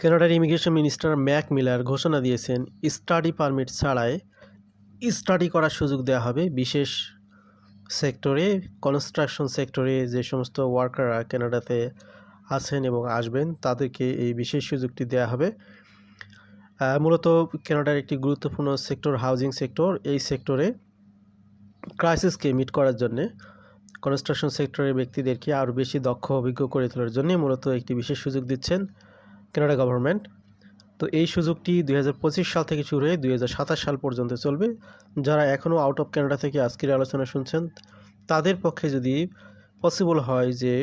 কানাডার immigration minister Marc Miller ঘোষণা দিয়েছেন স্টাডি পারমিট ছাড়াই স্টাডি করার সুযোগ দেওয়া হবে। বিশেষ সেক্টরে কনস্ট্রাকশন সেক্টরে যে সমস্ত ওয়ার্কাররা কানাডাতে আছেন এবং আসবেন, তাদেরকে এই বিশেষ সুযোগটি দেওয়া হবে। মূলত কানাডার একটি গুরুত্বপূর্ণ সেক্টর হাউজিং সেক্টর এই সেক্টরে ক্রাইসিসকে মিট করার জন্যে কনস্ট্রাকশন সেক্টরের ব্যক্তিদেরকে আরও বেশি দক্ষ, অভিজ্ঞ করে তোলার জন্যে মূলত একটি বিশেষ সুযোগ দিচ্ছেন। Canada government. তো এই সুযোগটি দুই হাজার পঁচিশ সাল থেকে শুরু হয়ে দুই হাজার সাতাশ সাল পর্যন্ত চলবে। যারা এখনও আউট অফ কানাডা থেকে আজকের আলোচনা শুনছেন, তাদের পক্ষে যদি পসিবল হয় যে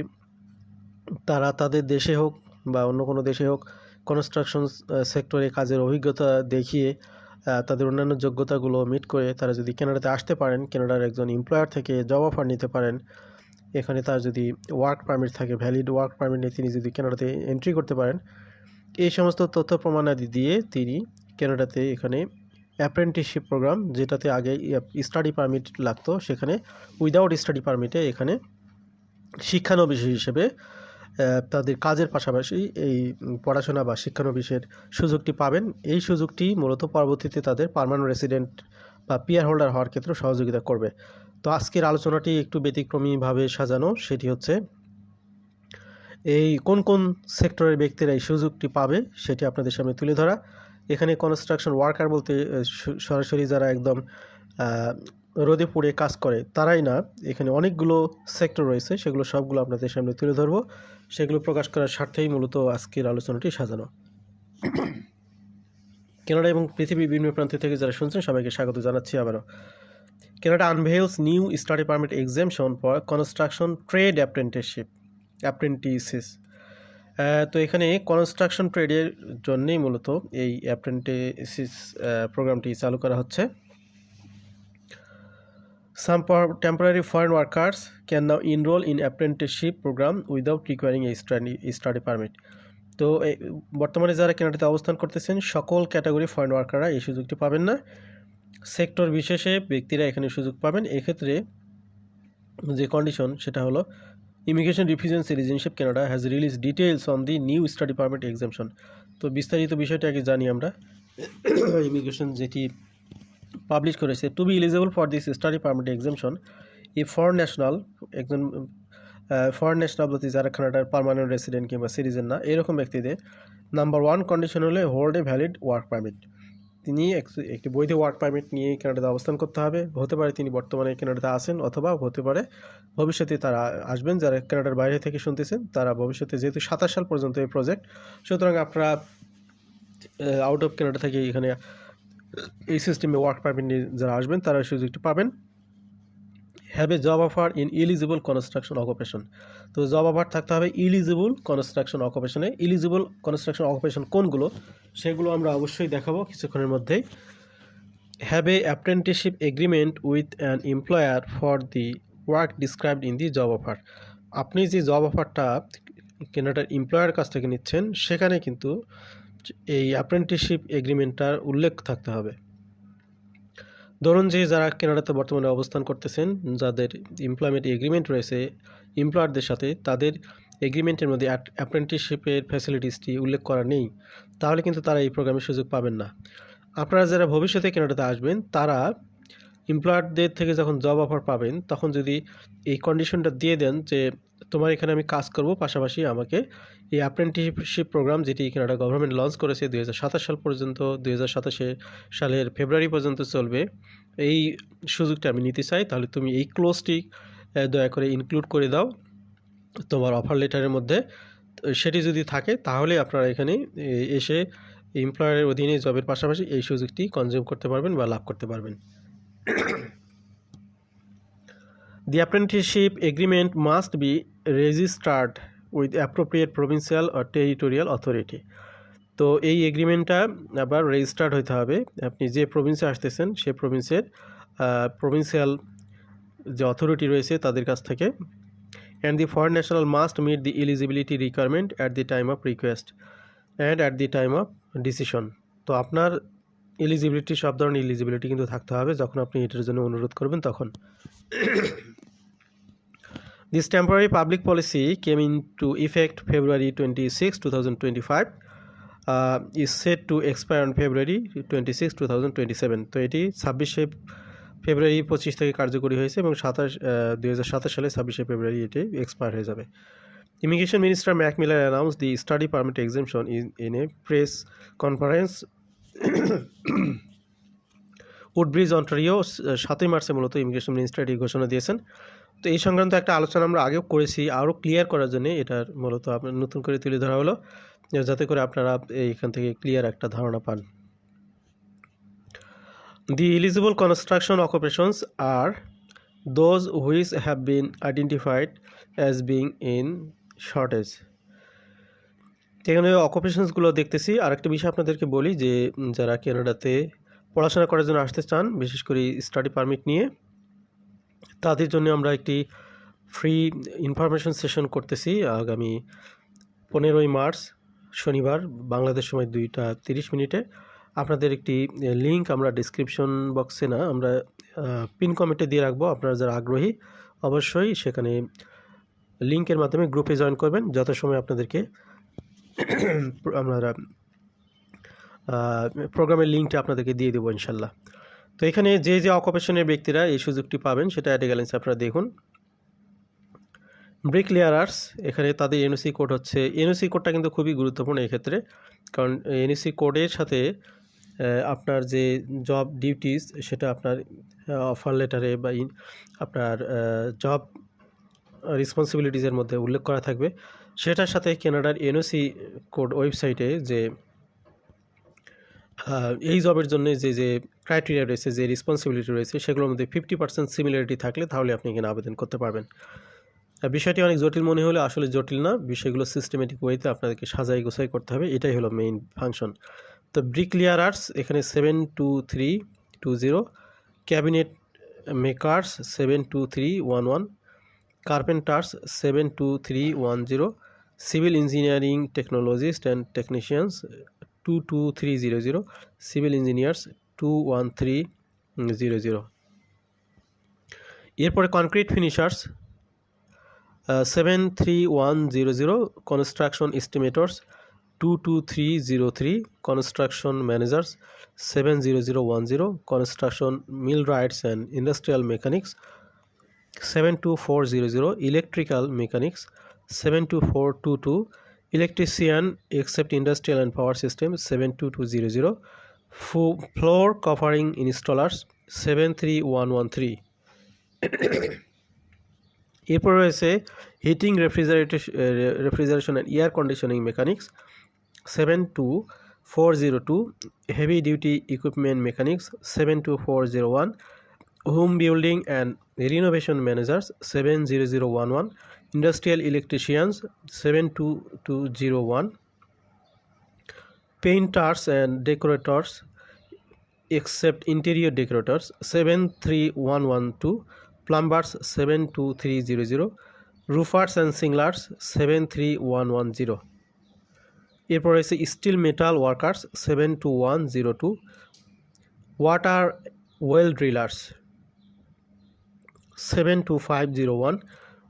তারা তাদের দেশে হোক বা অন্য কোনো দেশে হোক কনস্ট্রাকশন সেক্টরে কাজের অভিজ্ঞতা দেখিয়ে তাদের অন্যান্য যোগ্যতাগুলো মিট করে তারা যদি কানাডাতে আসতে পারেন কানাডার একজন এমপ্লয়ার থেকে জব অফার নিতে পারেন, এখানে তার যদি ওয়ার্ক পারমিট থাকে ভ্যালিড ওয়ার্ক পারমিট নিয়ে তিনি যদি কানাডাতে এন্ট্রি করতে পারেন এই সমস্ত তথ্য প্রমাণাদি দিয়ে তিনি কানাডাতে এখানে অ্যাপ্রেন্টিসশিপ প্রোগ্রাম যেটাতে আগে স্টাডি পারমিট লাগতো, সেখানে উইদাউট স্টাডি পারমিটে এখানে শিক্ষানবিশ হিসেবে তাদের কাজের পাশাপাশি এই পড়াশোনা বা শিক্ষানবিশের সুযোগটি পাবেন। এই সুযোগটি মূলত পরবর্তীতে তাদের পার্মানেন্ট রেসিডেন্ট বা পিয়ার হোল্ডার হওয়ার ক্ষেত্রে সহযোগিতা করবে। তো আজকের আলোচনাটি একটু ব্যতিক্রমীভাবে সাজানো, সেটি হচ্ছে এই কোন কোন সেক্টরের ব্যক্তিরা এই সুযোগটি পাবে সেটি আপনাদের সামনে তুলে ধরা। এখানে কনস্ট্রাকশন ওয়ার্কার বলতে সরাসরি যারা একদম রোদে পুড়ে কাজ করে, তারাই না। এখানে অনেকগুলো সেক্টর রয়েছে, সেগুলো সবগুলো আপনাদের সামনে তুলে ধরবো। সেগুলো প্রকাশ করার স্বার্থেই মূলত আজকের আলোচনাটি সাজানো। কানাডা এবং পৃথিবীর বিভিন্ন প্রান্ত থেকে যারা শুনছেন, সবাইকে স্বাগত জানাচ্ছি আবারও। Canada unveils new study permit exemption for construction trade apprenticeship apprentices. তো এখানে কনস্ট্রাকশন ট্রেডের জন্যেই মূলত এই অ্যাপ্রেন্টিসিস প্রোগ্রামটি চালু করা হচ্ছে। Por- temporary foreign workers can now enroll in apprenticeship program without requiring a study, study permit. তো বর্তমানে যারা কানাডাতে অবস্থান করতেছেন সকল ক্যাটাগরি ফরেন ওয়ার্কাররা এই সুযোগটি পাবেন না। সেক্টর বিশেষে ব্যক্তিরা এখানে সুযোগ পাবেন। এক্ষেত্রে যে কন্ডিশন সেটা হলো immigration refugees citizenship Canada has release details on the new study permit exemption তো বিস্তারিত বিষয়টা আগে জানি আমরা। ইমিগ্রেশন যেটি পাবলিশ করেছে to be eligible for this study permit exemption E foreign national একজন ফরেন ন্যাশনাল বলতে যারা কানাডার পার্মানেন্ট রেসিডেন্ট কিংবা সিটিজেন না, এরকম ব্যক্তিদের নাম্বার ওয়ান কন্ডিশন হলে hold a valid work permit তিনি এক- একটি বৈধ ওয়ার্ক পারমিট নিয়ে কানাডাতে অবস্থান করতে হবে। হতে পারে তিনি বর্তমানে কানাডাতে আসেন অথবা হতে পারে ভবিষ্যতে তারা আসবেন, যারা কানাডার বাইরে থেকে শুনতেছেন, তারা ভবিষ্যতে যেহেতু সাতাশ সাল পর্যন্ত এই প্রজেক্ট সুতরাং আপনারা আউট অফ কানাডা থেকে এখানে এই সিস্টেমে ওয়ার্ক পারমিট নিয়ে যারা আসবেন, তারা সুযোগটি পাবেন। Have a job offer in eligible construction occupation তো জব অফার থাকতে হবে ইলিজিবল কনস্ট্রাকশন অকুপেশনে ইলিজিবল কনস্ট্রাকশন অকুপেশন কোনগুলো? সেগুলো আমরা অবশ্যই দেখাবো কিছুক্ষণের মধ্যেই। Have a apprenticeship agreement with an employer for the work described in the job offer আপনি যে জব অফারটা কেনাটার এমপ্লয়ার কাছ থেকে নিচ্ছেন, সেখানে কিন্তু এই অ্যাপ্রেন্টিসশিপ এগ্রিমেন্টটার উল্লেখ থাকতে হবে। ধরুন যে যারা কেনাডাতে বর্তমানে অবস্থান করতেছেন, যাদের এমপ্লয়মেন্ট এগ্রিমেন্ট রয়েছে এমপ্লয়ারদের সাথে তাদের এগ্রিমেন্টের মধ্যে অ্যাপ্রেন্টিসশিপের ফ্যাসিলিটিসটি উল্লেখ করা নেই, তাহলে কিন্তু তারা এই প্রোগ্রামের সুযোগ পাবেন না। আপনারা যারা ভবিষ্যতে কেনাডাতে আসবেন, তারা এমপ্লয়ারদের থেকে যখন জব অফার পাবেন, তখন যদি এই কন্ডিশনটা দিয়ে দেন যে তোমার এখানে আমি কাজ করব, পাশাপাশি আমাকে এই অ্যাপ্রেন্টিসশিপ প্রোগ্রাম যেটি কানাডা গভর্নমেন্ট লঞ্চ করেছে দুই হাজার সাতাশ সাল পর্যন্ত, দুই সালের ফেব্রুয়ারি পর্যন্ত চলবে, এই সুযোগটা আমি নিতে চাই। তাহলে তুমি এই ক্লোজটি দয়া করে ইনক্লুড করে দাও। তোমার অফার লেটারের মধ্যে সেটি যদি থাকে, তাহলে আপনারা এখানে এসে এমপ্লয়ারের অধীনে জবের পাশাপাশি এই সুযোগটি কনজিউম করতে পারবেন বা লাভ করতে পারবেন। The apprenticeship agreement must be registered with appropriate provincial or territorial authority. তো এই এগ্রিমেন্টটা আবার রেজিস্টার্ড হতে হবে। আপনি যে প্রভিন্সে আসতেছেন, সে প্রভিন্সের প্রভিন্সিয়াল যে অথরিটি রয়েছে তাদের কাছ থেকে। And the foreign national must meet the eligibility requirement at the time of request and at the time of decision তো আপনার এলিজিবিলিটি সব ধরনের এলিজিবিলিটি কিন্তু থাকতে হবে। যখন আপনি এটার জন্য অনুরোধ করবেন তখন। This temporary public policy came into to February 26, 2025. Is set to expire on February twenty six two thousand twenty seven তো এটি ছাব্বিশে ফেব্রুয়ারি পঁচিশ থেকে কার্যকরী হয়েছে এবং সাতাশ দুই হাজার সাতাশ সালে ছাব্বিশে ফেব্রুয়ারি এটি এক্সপায়ার হয়ে যাবে। Immigration minister Marc Miller announce the study permit exemption in in a press conference Woodbridge, Ontario সাতই মার্চে মূলত ইমিগ্রেশন মিনিস্টার এটি ঘোষণা দিয়েছেন তো এই সংক্রান্ত একটা আলোচনা আমরা আগেও করেছি, আরও ক্লিয়ার করার জন্য এটার মূলত আপনার নতুন করে তুলে ধরা হলো, যাতে করে আপনারা এইখান থেকে ক্লিয়ার একটা ধারণা পান the eligible construction occupations R those which have been identified as being in shortage. এখানে অকুপেশনসগুলো দেখতেছি। আরেকটা বিষয় আপনাদেরকে বলি যে যারা কানাডাতে পড়াশোনা করার জন্য আসতে চান, বিশেষ করে স্টাডি পারমিট নিয়ে, তাদের জন্য আমরা একটি ফ্রি ইনফরমেশন সেশন করতেছি আগামী পনেরোই মার্চ, শনিবার, বাংলাদেশ সময় দুইটা তিরিশ মিনিটে। আপনাদের একটি লিংক আমরা ডিসক্রিপশন বক্সে না, আমরা পিন কমেন্টে দিয়ে রাখব। আপনারা যারা আগ্রহী, অবশ্যই সেখানে লিঙ্কের মাধ্যমে গ্রুপে জয়েন করবেন যত সময় আপনাদেরকে আমরা প্রোগ্রামের লিঙ্কটা আপনাদেরকে দিয়ে দেবো ইনশাল্লাহ। তো এখানে যে যে অকুপেশনের ব্যক্তিরা এই সুযোগটি পাবেন, সেটা অ্যাডে গ্যালেন্স আপনারা দেখুন। ব্রিক লেয়ারার্স এখানে তাদের এনওসি কোড হচ্ছে এনওসি কোডটা কিন্তু খুবই গুরুত্বপূর্ণ এক্ষেত্রে কারণ এনওসি কোডের সাথে আপনার যে জব ডিউটিস সেটা আপনার অফার লেটারে বা আপনার জব রেসপন্সিবিলিটিসের মধ্যে উল্লেখ করা থাকবে। সেটার সাথে কেনাডার এনওসি কোড ওয়েবসাইটে যে এই জবের জন্য যে যে ক্রাইটেরিয়া রয়েছে, যে রেসপন্সিবিলিটি রয়েছে, সেগুলোর মধ্যে ফিফটি পার্সেন্ট সিমিলারিটি থাকলে তাহলে আপনি এখানে আবেদন করতে পারবেন। বিষয়টি অনেক জটিল মনে হলে আসলে জটিল না, বিষয়গুলো সিস্টেমেটিক ওয়েতে আপনাদেরকে সাজাই গোছাই করতে হবে, এটাই হলো মেইন ফাংশন তো ব্রিকলিয়ার আর্টস এখানে seven two three two zero cabinet makers seven two three one one carpenters seven two three one zero civil engineering technologists and technicians two two three zero zero civil engineers two one three zero zero এরপরে concrete finishers seven three one zero zero construction estimators two two three zero three construction managers seven zero zero one zero construction millwrights and industrial mechanics seven two four zero zero electrical mechanics seven two four two two electrician except industrial and power system seven two two zero zero floor covering installers seven three one one three এরপর রয়েছে heating refrigerator refrigeration and air conditioning mechanics seven two four zero two heavy duty equipment mechanics seven two four zero one home building and renovation managers seven zero zero one one industrial electricians seven two two zero one painters and decorators except interior decorators 73112 plumbers 72300 roofers and singlers 73110 এরপর রয়েছে steel metal workers seven two one zero two water well drillers seven two five zero one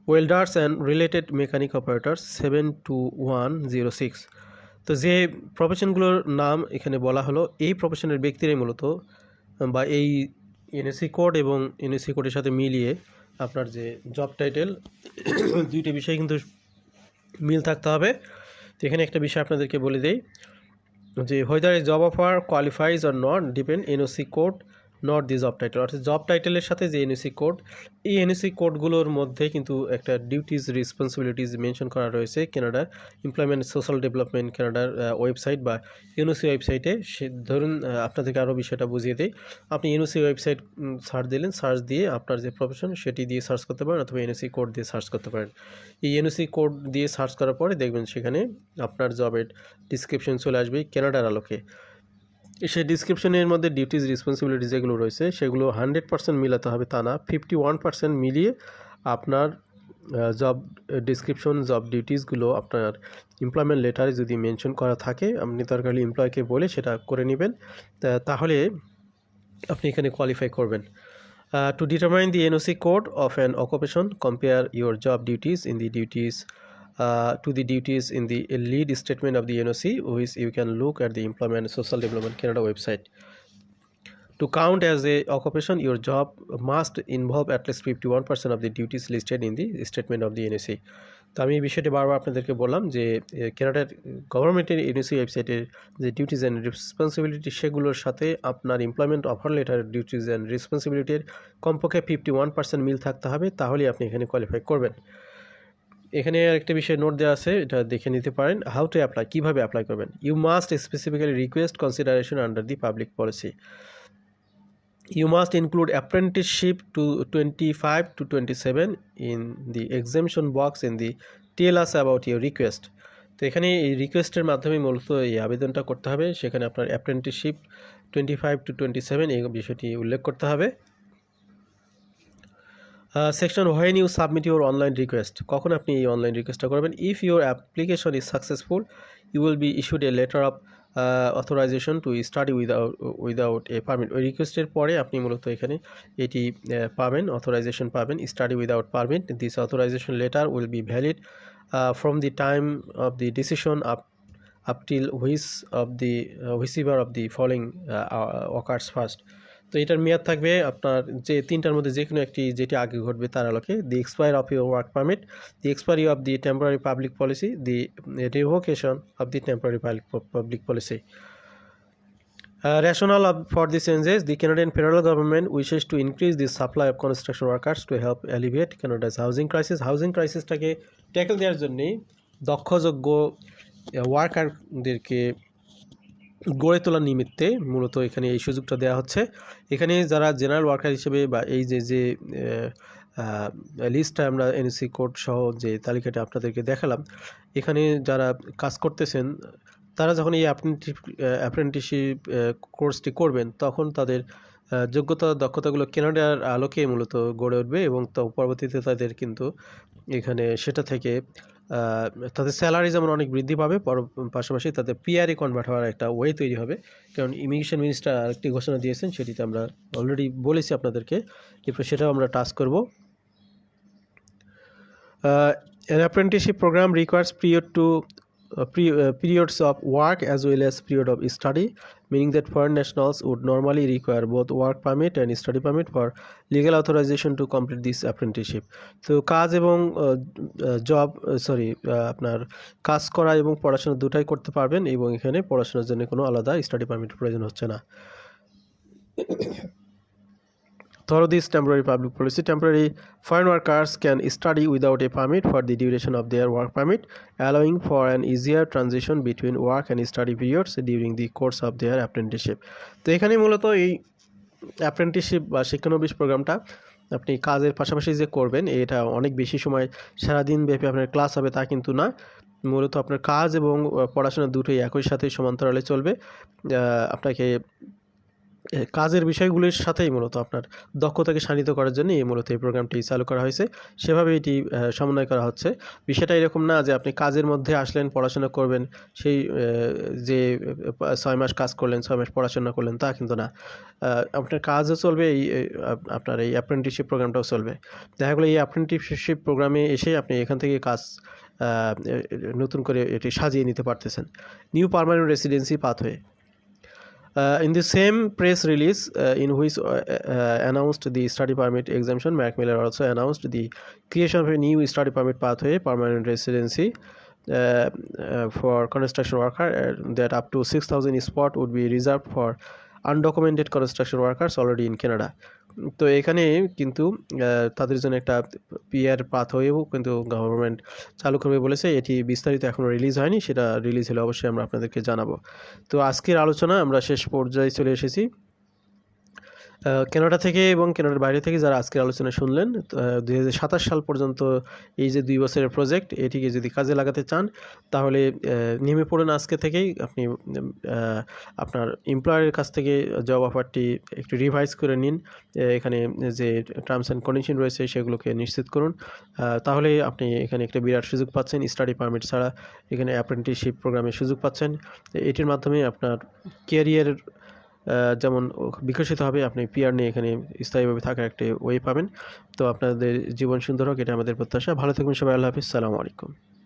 welders and related mechanic operators seven two one zero six তো যে প্রফেশনগুলোর নাম এখানে বলা হলো, এই প্রফেশনের ব্যক্তিরাই মূলত বা এই এনএসি কোড এবং এনএসসি কোডের সাথে মিলিয়ে আপনার যে জব টাইটেল দুইটা বিষয় কিন্তু মিল থাকতে হবে। তো এখানে একটা বিষয় আপনাদেরকে বলে দেই, যে whether job offer qualifies or not depend NOC code not the job title অর্থাৎ জব টাইটেলের সাথে যে এনএসি কোড এই এনএসি কোডগুলোর মধ্যে কিন্তু একটা ডিউটিজ রেসপন্সিবিলিটিস মেনশন করা রয়েছে কেনাডার এমপ্লয়মেন্ট সোশ্যাল ডেভেলপমেন্ট কেনাডার ওয়েবসাইট বা ইউনিসি ওয়েবসাইটে সে, ধরুন আপনাদেরকে আরও বিষয়টা বুঝিয়ে দিই। আপনি ইউনিসি ওয়েবসাইট সার্চ দিলেন সার্চ দিয়ে আপনার যে প্রফেশন সেটি দিয়ে সার্চ করতে পারেন অথবা এনএসি কোড দিয়ে সার্চ করতে পারেন। এই এনএসি কোড দিয়ে সার্চ করার পরে দেখবেন সেখানে আপনার জবের ডিসক্রিপশন চলে আসবে কেনাডার আলোকে। সেই ডিসক্রিপশনের মধ্যে ডিউটিস রেসপন্সিবিলিটি যেগুলো রয়েছে, সেগুলো হান্ড্রেড পার্সেন্ট মিলাতে হবে তা না। ফিফটি ওয়ান পার্সেন্ট মিলিয়ে আপনার জব ডিসক্রিপশন জব ডিউটিসগুলো আপনার এমপ্লয়মেন্ট লেটারে যদি মেনশন করা থাকে, আপনি দরকারি এমপ্লয়কে বলে সেটা করে নেবেন। তাহলে আপনি এখানে কোয়ালিফাই করবেন। To determine the NOC code of an occupation compare your job duties in the duties to the duties in the lead statement of the NOC, which you can look at the Employment Social Development Canada website. To count as a occupation, your job must involve at least 51% of the duties listed in the statement of the NSC. তো আমি এই বিষয়টি বারবার আপনাদেরকে বললাম যে কেনাডার গভর্নমেন্টের NAC ওয়েবসাইটের যে ডিউটিজ অ্যান্ড রেসপন্সিবিলিটি সেগুলোর সাথে আপনার employment offer letter duties and রেসপন্সিবিলিটির কমপক্ষে ফিফটি ওয়ান পার্সেন্ট মিল থাকতে হবে তাহলেই আপনি এখানে কোয়ালিফাই করবেন এখানে একটা বিষয় নোট দেওয়া আছে, এটা দেখে নিতে পারেন। হাউ টু অ্যাপ্লাই কীভাবে অ্যাপ্লাই করবেন? You must specifically request consideration under the public policy you must include apprenticeship to 25 to 27 in the exemption box in the tell us about your request. তো এখানে এই রিকোয়েস্টের মাধ্যমে মূলত এই আবেদনটা করতে হবে। সেখানে আপনার apprenticeship twenty five two twenty seven এই বিষয়টি উল্লেখ করতে হবে। Section when you submit your online request কখন আপনি এই অনলাইন রিকোয়েস্টটা করবেন? If your application is successful you will be issued a letter of authorization to study without without a permit ওই রিকোয়েস্টের পরে আপনি মূলত এখানে এটি পাবেন অথরাইজেশন পাবেন study without permit this authorization letter will be valid from the time of the decision up up till which of the whichever of the following occurs first তো এটার মেয়াদ থাকবে আপনার যে তিনটার মধ্যে যে কোনো একটি যেটি আগে ঘটবে তার আলোকে the expire of your work permit the expiry of the temporary public policy the revocation of the temporary public public policy rationale of for the changes the Canadian federal government wishes to increase the supply of construction workers to help alleviate Canada's housing crisis housing ক্রাইসিসটাকে tackle দেওয়ার জন্যেই দক্ষযোগ্য ওয়ার্কারদেরকে গড়ে তোলার নিমিত্তে মূলত এখানে এই সুযোগটা দেওয়া হচ্ছে। এখানে যারা জেনারেল ওয়ার্কার হিসেবে বা এই যে যে লিস্টটা আমরা এনএসসি কোড সহ যে তালিকাটা আপনাদেরকে দেখালাম, এখানে যারা কাজ করতেছেন, তারা যখন এই অ্যাপ্রেন্টিস অ্যাপ্রেন্টিসশিপ কোর্সটি করবেন, তখন তাদের যোগ্যতা, দক্ষতাগুলো কেনাডার আলোকে মূলত গড়ে উঠবে এবং তো, পরবর্তীতে তাদের কিন্তু এখানে সেটা থেকে তাদের স্যালারি যেমন অনেক বৃদ্ধি পাবে পাশাপাশি তাদের পিআরএ কনভার্ট হওয়ার একটা ওয়ে তৈরি হবে। কারণ ইমিগ্রেশন মিনিস্টার আরেকটি ঘোষণা দিয়েছেন, সেটিতে আমরা অলরেডি বলেছি আপনাদেরকে, এরপর সেটাও আমরা টাচ করব। An apprenticeship program requires period period uh, uh, periods of work as well as period of study meaning that foreign nationals would normally require both work permit and study permit for legal authorization to complete this apprenticeship তো কাজ এবং job sorry আপনার কাজ করা এবং পড়াশোনা দুটাই করতে পারবেন এবং এখানে পড়াশোনার জন্য কোনো আলাদা স্টাডি পারমিট প্রয়োজন হচ্ছে না Through this temporary public policy, temporary foreign workers can study without a permit for the duration of their work permit, allowing for an easier transition between work and study periods during the course of their apprenticeship. তো এখানে মূলত এই apprenticeship বা শিক্ষানবিশ প্রোগ্রামটা আপনি কাজের পাশাপাশি যে করবেন এটা অনেক বেশি সময় সারাদিন ব্যাপী আপনার ক্লাস হবে তা কিন্তু না মূলত আপনার কাজ এবং পড়াশোনা দুটোই একই সাথে সমান্তরালে চলবে আপনাকে কাজের বিষয়গুলির সাথেই মূলত আপনার দক্ষতাকে শানিত করার জন্য এই মূলত এই প্রোগ্রামটি চালু করা হয়েছে। সেভাবে এটি সমন্বয় করা হচ্ছে। বিষয়টা এরকম না যে আপনি কাজের মধ্যে আসলেন, পড়াশোনা করবেন, সেই যে ছয় মাস কাজ করলেন, ছয় মাস পড়াশোনা করলেন, তা কিন্তু না। আপনার কাজও চলবে, এই আপনার এই অ্যাপ্রেন্টিসশিপ প্রোগ্রামটাও চলবে। দেখা গেলো, এই অ্যাপ্রেন্টিসশিপ প্রোগ্রামে এসে আপনি এখান থেকে কাজ নতুন করে এটি সাজিয়ে নিতে পারতেছেন। New permanent residency pathway Uh, in the same press release uh, in which uh, uh, announced the study permit exemption, Mac Miller also announced the creation of a new study permit pathway, permanent residency uh, uh, for construction worker that up to 6,000 spot would be reserved for undocumented construction workers already in Canada. তো এখানে কিন্তু তাদের জন্য একটা peer পাথওয়েও কিন্তু government চালু করবে বলেছে। এটি বিস্তারিত এখনও রিলিজ হয়নি, সেটা রিলিজ হলে অবশ্যই আমরা আপনাদেরকে জানাব। তো আজকের আলোচনা আমরা শেষ পর্যায়ে চলে এসেছি। কানাডা থেকে এবং কানাডার বাইরে থেকে যারা আজকের আলোচনা শুনলেন দুই হাজার সাতাশ সাল পর্যন্ত এই যে দুই বছরের প্রজেক্ট এটিকে যদি কাজে লাগাতে চান, তাহলে নেমে পড়ুন আজকে থেকেই। আপনি আপনার এমপ্লয়ারের কাছ থেকে জব অফারটি একটু রিভাইজ করে নিন। এখানে যে টার্মস অ্যান্ড কন্ডিশন রয়েছে, সেগুলোকে নিশ্চিত করুন। তাহলে আপনি এখানে একটা বিরাট সুযোগ পাচ্ছেন স্টাডি পারমিট ছাড়া। এখানে অ্যাপ্রেন্টিসশিপ প্রোগ্রামের সুযোগ পাচ্ছেন। এটির মাধ্যমে আপনার ক্যারিয়ার যেমন বিকশিত হবে, আপনি পিয়ার নিয়ে এখানে স্থায়ীভাবে থাকার একটি ওয়ে পাবেন। তো আপনাদের জীবন সুন্দর হোক, এটা আমাদের প্রত্যাশা। ভালো থাকবেন সবাই, আল্লাহ হাফিজ। সালামু আলাইকুম।